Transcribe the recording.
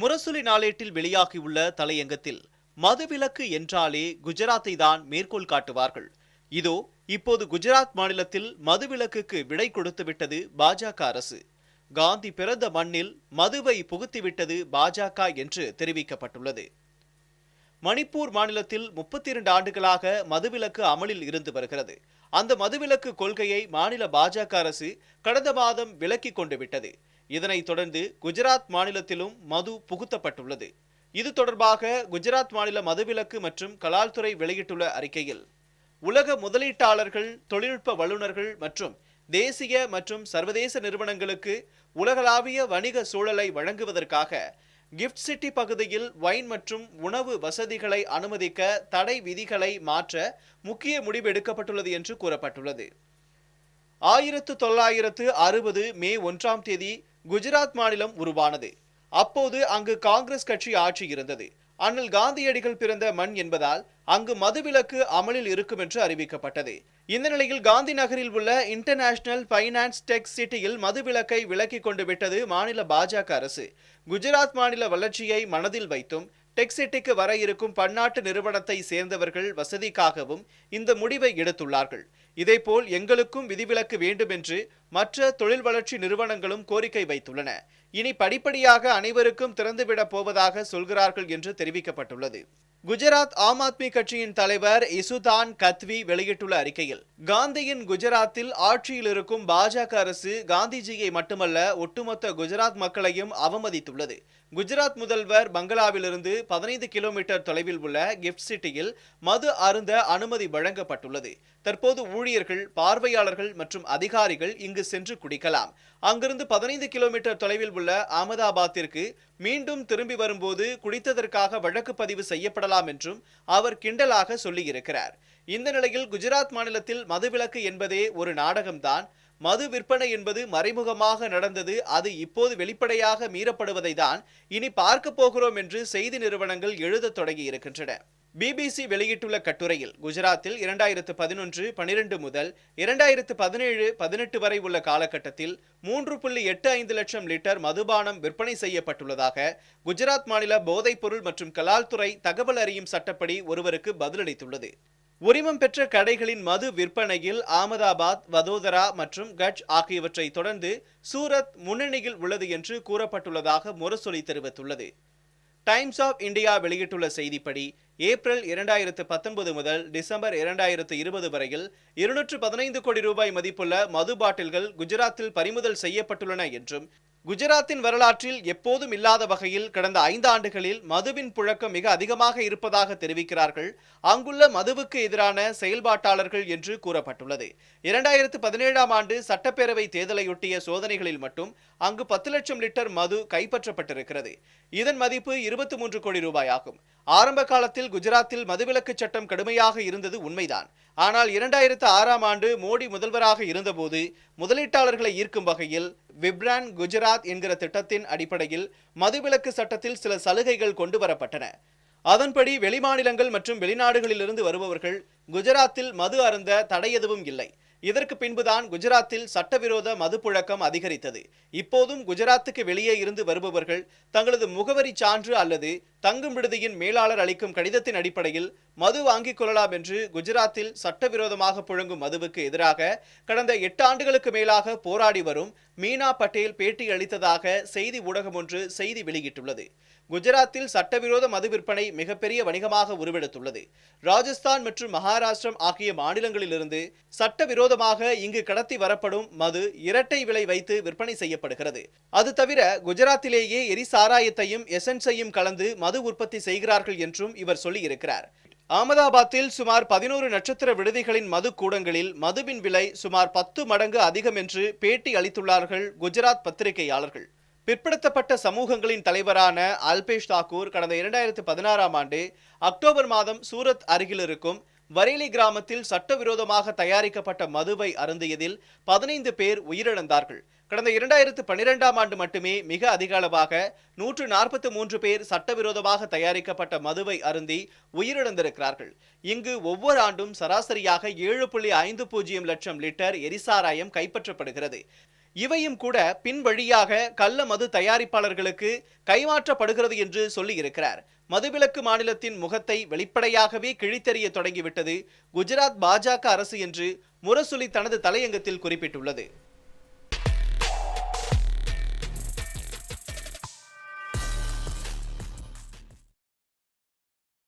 முரசொலி நாளேட்டில் வெளியாகியுள்ள தலையங்கத்தில் மதுவிலக்கு என்றாலே குஜராத்தை தான் மேற்கோள் காட்டுவார்கள். இதோ இப்போது குஜராத் மாநிலத்தில் மதுவிலக்குக்கு விடை கொடுத்து விட்டது பாஜக அரசு. காந்தி பிறந்த மண்ணில் மதுவை புகுத்திவிட்டது பாஜக என்று தெரிவிக்கப்பட்டுள்ளது. மணிப்பூர் மாநிலத்தில் முப்பத்தி இரண்டு ஆண்டுகளாக மதுவிலக்கு அமலில் இருந்து வருகிறது. அந்த மதுவிலக்கு கொள்கையை மாநில பாஜக அரசு கடந்த மாதம் விலக்கிக் கொண்டு விட்டது. இதனைத் தொடர்ந்து குஜராத் மாநிலத்திலும் மது புகுத்தப்பட்டுள்ளது. இது தொடர்பாக குஜராத் மாநில மதுவிலக்கு மற்றும் கலால்துறை வெளியிட்டுள்ள அறிக்கையில் உலக முதலீட்டாளர்கள் தொழில்நுட்ப வல்லுநர்கள் மற்றும் தேசிய மற்றும் சர்வதேச நிறுவனங்களுக்கு உலகளாவிய வணிக சூழலை வழங்குவதற்காக கிஃப்ட் சிட்டி பகுதியில் வைன் மற்றும் உணவு வசதிகளை அனுமதிக்க தடை விதிகளை மாற்ற முக்கிய முடிவு எடுக்கப்பட்டுள்ளது என்று கூறப்பட்டுள்ளது. ஆயிரத்து தொள்ளாயிரத்து அறுபது மே ஒன்றாம் தேதி குஜராத் மாநிலம் உருவானது. அப்போது அங்கு காங்கிரஸ் கட்சி ஆட்சி இருந்தது. அண்ணல் காந்தியடிகள் பிறந்த மண் என்பதால் அங்கு மதுவிலக்கு அமலில் இருக்கும் என்று அறிவிக்கப்பட்டது. இந்த நிலையில் காந்தி நகரில் உள்ள இன்டர்நேஷனல் பைனான்ஸ் டெக் சிட்டியில் மதுவிலக்கை விலக்கிக் கொண்டு விட்டது மாநில பாஜக அரசு. குஜராத் மாநில வளர்ச்சியை மனதில் வைத்தும் டெக்சிட்டிக்கு வர இருக்கும் பன்னாட்டு நிறுவனத்தை சேர்ந்தவர்கள் வசதிக்காகவும் இந்த முடிவை எடுத்துள்ளார்கள். இதேபோல் எங்களுக்கும் விதிவிலக்கு வேண்டும் என்று மற்ற தொழில் வளர்ச்சி நிறுவனங்களும் கோரிக்கை வைத்துள்ளன. இனி படிப்படியாக அனைவருக்கும் திறந்துவிடப் போவதாக சொல்கிறார்கள் என்று தெரிவிக்கப்பட்டுள்ளது. குஜராத் ஆம் ஆத்மி கட்சியின் தலைவர் இசுதான் கத்வி வெளியிட்டுள்ள அறிக்கையில் காந்தியின் குஜராத்தில் ஆட்சியில் இருக்கும் பாஜக அரசு காந்திஜியை மட்டுமல்ல ஒட்டுமொத்த குஜராத் மக்களையும் அவமதித்துள்ளது. குஜராத் முதல்வர் பங்களாவிலிருந்து பதினைந்து கிலோமீட்டர் தொலைவில் உள்ள கிஃப்ட் சிட்டியில் மது அருந்த அனுமதி வழங்கப்பட்டுள்ளது. தற்போது ஊழியர்கள் பார்வையாளர்கள் மற்றும் அதிகாரிகள் இங்கு சென்று குடிக்கலாம். அங்கிருந்து பதினைந்து கிலோமீட்டர் தொலைவில் உள்ள அகமதாபாத்திற்கு மீண்டும் திரும்பி வரும்போது குடித்ததற்காக வழக்கு பதிவு செய்யப்படலாம் என்றும் அவர் கிண்டலாக சொல்லியிருக்கிறார். இந்த நிலையில் குஜராத் மாநிலத்தில் மதுவிலக்கு என்பதே ஒரு நாடகம்தான். மது விற்பனை என்பது மறைமுகமாக நடந்தது அது இப்போது வெளிப்படையாக மீறப்படுவதை தான் இனி பார்க்க போகிறோம் என்று செய்தி நிறுவனங்கள் எழுதத் தொடங்கி இருக்கின்றன பிபிசி வெளியிட்டுள்ள கட்டுரையில் குஜராத்தில் இரண்டாயிரத்து பதினொன்று பனிரெண்டு முதல் இரண்டாயிரத்து பதினேழு பதினெட்டு வரை உள்ள காலகட்டத்தில் மூன்று புள்ளி எட்டு ஐந்து லட்சம் லிட்டர் மதுபானம் விற்பனை செய்யப்பட்டுள்ளதாக குஜராத் மாநில போதைப்பொருள் மற்றும் கலால்துறை தகவல் அறியும் சட்டப்படி ஒருவருக்கு பதிலளித்துள்ளது. உரிமம் பெற்ற கடைகளின் மது விற்பனையில் அகமதாபாத் வதோதரா மற்றும் கட்ச் ஆகியவற்றை தொடர்ந்து சூரத் முன்னணியில் உள்ளது என்று கூறப்பட்டுள்ளதாக முரசொலி தெரிவித்துள்ளது. டைம்ஸ் ஆஃப் இந்தியா வெளியிட்டுள்ள செய்திப்படி ஏப்ரல் இரண்டாயிரத்து பத்தொன்பது முதல் டிசம்பர் இரண்டாயிரத்து இருபது வரையில் இருநூற்று பதினைந்து கோடி ரூபாய் மதிப்புள்ள மது பாட்டில்கள் குஜராத்தில் பறிமுதல் செய்யப்பட்டுள்ளன என்றும் குஜராத்தின் வரலாற்றில் எப்போதும் இல்லாத வகையில் கடந்த ஐந்து ஆண்டுகளில் மதுவின் புழக்கம் மிக அதிகமாக இருப்பதாக தெரிவிக்கிறார்கள். அங்குள்ள மதுவுக்கு எதிரான செயல்பாட்டாளர்கள் என்று கூறப்பட்டுள்ளது. இரண்டாயிரத்து பதினேழாம் ஆண்டு சட்டப்பேரவை தேர்தலையொட்டிய சோதனைகளில் மட்டும் அங்கு பத்து லட்சம் லிட்டர் மது கைப்பற்றப்பட்டிருக்கிறது. இதன் மதிப்பு இருபத்தி மூன்று கோடி ரூபாய் ஆகும் ஆரம்ப காலத்தில் குஜராத்தில் மதுவிலக்கு சட்டம் கடுமையாக இருந்தது உண்மைதான். ஆனால் இரண்டாயிரத்து ஆறாம் ஆண்டு மோடி முதல்வராக இருந்தபோது முதலீட்டாளர்களை ஈர்க்கும் வகையில் விப்ரான் குஜராத் என்கிற திட்டத்தின் அடிப்படையில் மதுவிலக்கு சட்டத்தில் சில சலுகைகள் கொண்டு வரப்பட்டன. அதன்படி வெளிமாநிலங்கள் மற்றும் வெளிநாடுகளிலிருந்து வருபவர்கள் குஜராத்தில் மது அருந்த தடை எதுவும் இல்லை. இதற்கு பின்புதான் குஜராத்தில் சட்டவிரோத மது புழக்கம் அதிகரித்தது. இப்போதும் குஜராத்துக்கு வெளியே இருந்து வருபவர்கள் தங்களது முகவரி சான்று அல்லது தங்கும் விடுதியின் மேலாளர் அளிக்கும் கடிதத்தின் அடிப்படையில் மது வாங்கிக் கொள்ளலாம் என்று குஜராத்தில் சட்டவிரோதமாக புழங்கும் மதுவுக்கு எதிராக கடந்த எட்டு ஆண்டுகளுக்கு மேலாக போராடி வரும் மீனா பட்டேல் பேட்டி அளித்ததாக செய்தி ஊடகம் ஒன்று செய்தி வெளியிட்டுள்ளது. குஜராத்தில் சட்டவிரோத மது விற்பனை மிகப்பெரிய வணிகமாக உருவெடுத்துள்ளது. ராஜஸ்தான் மற்றும் மகாராஷ்டிரம் ஆகிய மாநிலங்களிலிருந்து சட்டவிரோதமாக இங்கு கடத்தி வரப்படும் மது இரட்டை விலை வைத்து விற்பனை செய்யப்படுகிறது. அது தவிர குஜராத்திலேயே எரிசாராயத்தையும் எசன்ஸையும் கலந்து மது உற்பத்தி செய்கிறார்கள் என்றும் இவர் சொல்லியிருக்கிறார். அகமதாபாத்தில் சுமார் பதினோரு நட்சத்திர விடுதிகளின் மது கூடங்களில் மதுவின் விலை சுமார் பத்து மடங்கு அதிகம் என்று பேட்டி அளித்துள்ளார்கள் குஜராத் பத்திரிகையாளர்கள். பிற்படுத்தப்பட்ட சமூகங்களின் தலைவரான அல்பேஷ் தாக்கூர் கடந்த இரண்டாயிரத்து பதினாறாம் ஆண்டு அக்டோபர் மாதம் சூரத் அருகில் இருக்கும் வரேலி கிராமத்தில் சட்டவிரோதமாக தயாரிக்கப்பட்ட மதுவை அருந்தியதில் பதினைந்து பேர் உயிரிழந்தார்கள். கடந்த இரண்டாயிரத்து பன்னிரெண்டாம் ஆண்டு மட்டுமே மிக அதிக அளவாக நூற்று நாற்பத்தி மூன்று பேர் சட்டவிரோதமாக தயாரிக்கப்பட்ட மதுவை அருந்தி உயிரிழந்திருக்கிறார்கள். இங்கு ஒவ்வொரு ஆண்டும் சராசரியாக ஏழு புள்ளி ஐந்து பூஜ்ஜியம் லட்சம் லிட்டர் எரிசாராயம் கைப்பற்றப்படுகிறது. இவையும் கூட பின் வழியாக கள்ள மது தயாரிப்பாளர்களுக்கு கைமாற்றப்படுகிறது என்று சொல்லியிருக்கிறார். மதுவிலக்கு மாநிலத்தின் முகத்தை வெளிப்படையாகவே கிழித்தெறிய தொடங்கிவிட்டது குஜராத் பாஜக அரசு என்று முரசொலி தனது தலையங்கத்தில் குறிப்பிட்டுள்ளது.